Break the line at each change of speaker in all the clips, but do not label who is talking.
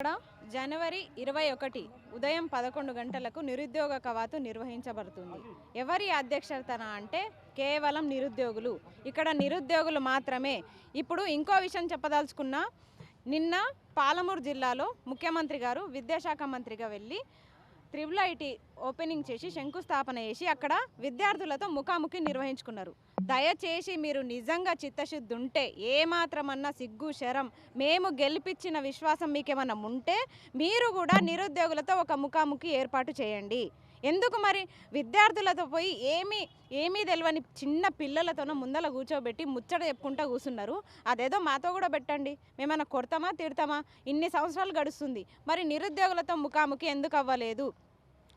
ఇక్కడ జనవరి ఇరవై ఒకటి ఉదయం పదకొండు గంటలకు నిరుద్యోగ కవాతు నిర్వహించబడుతుంది. ఎవరి అధ్యక్షతన అంటే కేవలం నిరుద్యోగులు. ఇక్కడ నిరుద్యోగులు మాత్రమే. ఇప్పుడు ఇంకో విషయం చెప్పదలుచుకున్నా నిన్న పాలమూరు జిల్లాలో ముఖ్యమంత్రి గారు విద్యాశాఖ మంత్రిగా వెళ్ళి త్రిబుల్ ఐటీ ఓపెనింగ్ చేసి శంకుస్థాపన చేసి అక్కడ విద్యార్థులతో ముఖాముఖి నిర్వహించుకున్నారు. దయచేసి మీరు నిజంగా చిత్తశుద్ధి ఉంటే ఏమాత్రమన్నా సిగ్గు శరం మేము గెలిపించిన విశ్వాసం మీకేమన్నా ఉంటే మీరు కూడా నిరుద్యోగులతో ఒక ముఖాముఖి ఏర్పాటు చేయండి. ఎందుకు మరి? విద్యార్థులతో పోయి ఏమీ ఏమీ తెలియని చిన్న పిల్లలతోనో ముందల కూర్చోబెట్టి ముచ్చట చెప్పుకుంటా కూర్చున్నారు అదేదో మాతో కూడా పెట్టండి. మేమన్నా కొడతామా తిడతామా? ఇన్ని సంవత్సరాలు గడుస్తుంది. మరి నిరుద్యోగులతో ముఖాముఖి ఎందుకు అవ్వలేదు?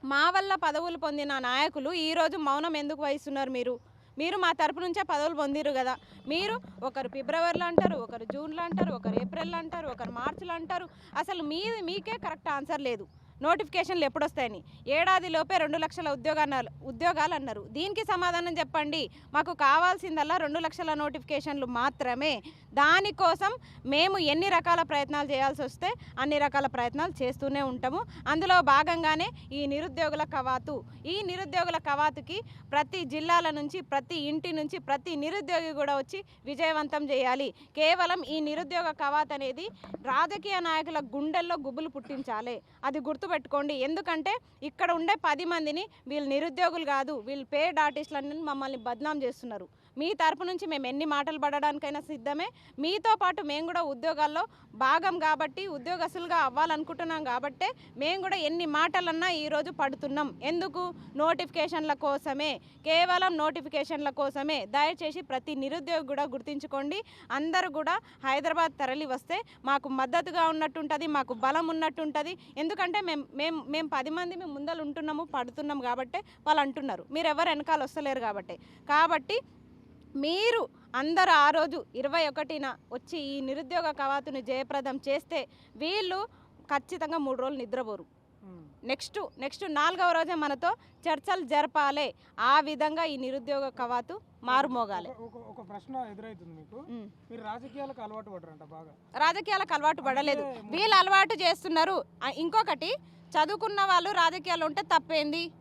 మా వల్ల పదవులు పొందిన నాయకులు ఈరోజు మౌనం ఎందుకు వహిస్తున్నారు మీరు? మీరు మా తరపు నుంచే పదవులు పొందిరు కదా. మీరు ఒకరు ఫిబ్రవరిలో అంటారు ఒకరు జూన్లో అంటారు ఒకరు ఏప్రిల్లో అంటారు ఒకరు మార్చిలో అంటారు. అసలు మీ మీకే కరెక్ట్ ఆన్సర్ లేదు. నోటిఫికేషన్లు ఎప్పుడు వస్తాయని ఏడాదిలోపే రెండు లక్షల ఉద్యోగాలు ఉద్యోగాలు అన్నారు. దీనికి సమాధానం చెప్పండి. మాకు కావాల్సిందల్లా రెండు లక్షల నోటిఫికేషన్లు మాత్రమే. దానికోసం మేము ఎన్ని రకాల ప్రయత్నాలు చేయాల్సి వస్తే అన్ని రకాల ప్రయత్నాలు చేస్తూనే ఉంటాము. అందులో భాగంగానే ఈ నిరుద్యోగుల కవాతు. ఈ నిరుద్యోగుల కవాతుకి ప్రతి జిల్లాల నుంచి ప్రతి ఇంటి నుంచి ప్రతి నిరుద్యోగి కూడా వచ్చి విజయవంతం చేయాలి. కేవలం ఈ నిరుద్యోగ కవాత్ అనేది రాజకీయ నాయకుల గుండెల్లో గుబులు పుట్టించాలి. అది గుర్తు గుర్తుపెట్టుకోండి. ఎందుకంటే ఇక్కడ ఉండే పది మందిని వీళ్ళు నిరుద్యోగులు కాదు. వీళ్ళు పేడ్ ఆర్టిస్టులని మమ్మల్ని బద్నాం చేస్తున్నారు. మీ తరపు నుంచి మేము ఎన్ని మాటలు పడడానికైనా సిద్ధమే. మీతో పాటు మేము కూడా ఉద్యోగాల్లో భాగం కాబట్టి ఉద్యోగస్తులుగా అవ్వాలనుకుంటున్నాం కాబట్టే మేము కూడా ఎన్ని మాటలన్నా ఈరోజు పడుతున్నాం. ఎందుకు? నోటిఫికేషన్ల కోసమే. కేవలం నోటిఫికేషన్ల కోసమే. దయచేసి ప్రతి నిరుద్యోగి కూడా గుర్తించుకోండి. అందరూ కూడా హైదరాబాద్ తరలి వస్తే మాకు మద్దతుగా ఉన్నట్టుంటుంది మాకు బలం ఉన్నట్టుంటుంది. ఎందుకంటే మేము మేము మేము పది మంది మేము ముందలు ఉంటున్నాము పడుతున్నాం కాబట్టి వాళ్ళు అంటున్నారు. మీరు ఎవరు వెనకాల వస్తలేరు కాబట్టి. కాబట్టి మీరు అందరూ ఆ రోజు ఇరవై ఒకటిన వచ్చి ఈ నిరుద్యోగ కవాతుని జయప్రదం చేస్తే వీళ్ళు ఖచ్చితంగా మూడు రోజులు నిద్రపోరు. నెక్స్ట్ నెక్స్ట్ నాలుగవ రోజే మనతో చర్చలు జరపాలి. ఆ విధంగా ఈ నిరుద్యోగ కవాతు మారుమోగాలి.
ఒక- ప్రశ్న ఎదురైతుంది మీకు. మీరు రాజకీయాలకు అలవాటు పడరంట బాగా.
రాజకీయాలకు అలవాటు పడలేదు. వీళ్ళు అలవాటు చేస్తున్నారు. ఇంకొకటి చదువుకున్న వాళ్ళు రాజకీయాలు ఉంటే తప్పేంది?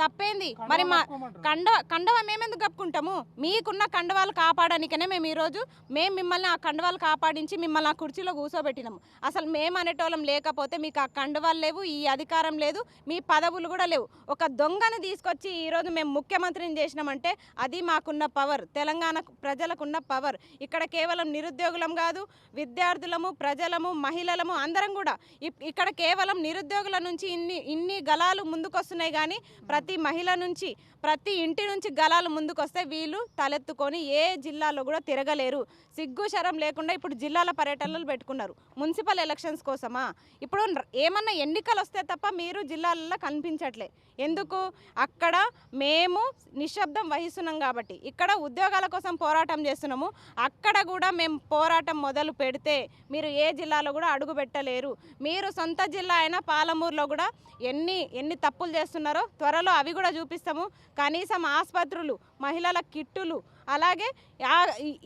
తప్పేంది? మరి మా
కప్పుకోమంటారు.
కండవ కండవ మేమెందుకు కప్పుకుంటాము? మీకున్న కండవాలు కాపాడడానికనే మేము ఈరోజు మేము మిమ్మల్ని ఆ కండవాలు కాపాడించి మిమ్మల్ని ఆ కుర్చీలో కూర్చోబెట్టినాము అసలు మేము అనేటోళ్ళం లేకపోతే మీకు ఆ కండవాలు లేవు ఈ అధికారం లేదు మీ పదవులు కూడా లేవు. ఒక దొంగను తీసుకొచ్చి ఈరోజు మేము ముఖ్యమంత్రిని చేసినామంటే అది మాకున్న పవర్ తెలంగాణ ప్రజలకున్న పవర్. ఇక్కడ కేవలం నిరుద్యోగులం కాదు విద్యార్థులము ప్రజలము మహిళలము అందరం కూడా ఇప్- ఇక్కడ కేవలం నిరుద్యోగుల నుంచి ఇన్ని ఇన్ని గలాలు ముందుకొస్తున్నాయి కానీ ప్రతి ప్రతి మహిళ నుంచి ప్రతి ఇంటి నుంచి గలాలు ముందుకొస్తే వీళ్ళు తలెత్తుకొని ఏ జిల్లాలో కూడా తిరగలేరు. సిగ్గు శరం లేకుండా ఇప్పుడు జిల్లాల పర్యటనలు పెట్టుకున్నారు. మున్సిపల్ ఎలక్షన్స్ కోసమా? ఇప్పుడు ఏమన్నా ఎన్నికలు వస్తే తప్ప మీరు జిల్లాలలో కనిపించట్లే. ఎందుకు? అక్కడ మేము నిశ్శబ్దం వహిస్తున్నాం కాబట్టి. ఇక్కడ ఉద్యోగాల కోసం పోరాటం చేస్తున్నాము. అక్కడ కూడా మేము పోరాటం మొదలు పెడితే మీరు ఏ జిల్లాలో కూడా అడుగు పెట్టలేరు. మీరు సొంత జిల్లా అయిన పాలమూరులో కూడా ఎన్ని ఎన్ని తప్పులు చేస్తున్నారో త్వరలో అవి కూడా చూపిస్తాము. కనీసం ఆసుపత్రులు మహిళల కిట్టులు అలాగే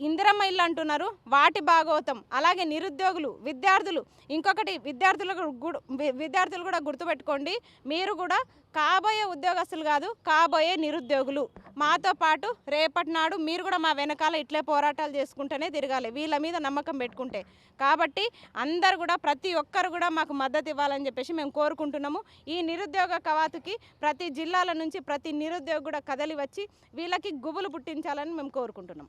ఇందిరమ్మ ఇల్లు అంటున్నారు వాటి భాగవతం అలాగే నిరుద్యోగులు విద్యార్థులు ఇంకొకటి విద్యార్థులకు విద్యార్థులు కూడా గుర్తుపెట్టుకోండి. మీరు కూడా కాబోయే ఉద్యోగస్తులు కాదు కాబోయే నిరుద్యోగులు. మాతో పాటు రేపటి నాడు మీరు కూడా మా వెనకాల ఇట్లే పోరాటాలు చేసుకుంటూనే తిరగాలి. వీళ్ళ మీద నమ్మకం పెట్టుకుంటే. కాబట్టి అందరు కూడా ప్రతి ఒక్కరు కూడా మాకు మద్దతు ఇవ్వాలని చెప్పేసి మేము కోరుకుంటున్నాము. ఈ నిరుద్యోగ కవాతుకి ప్రతి జిల్లాల నుంచి ప్రతి నిరుద్యోగి కూడా కదలి వచ్చి వీళ్ళకి గుబులు పుట్టించాలని మేము కోరుకుంటున్నాం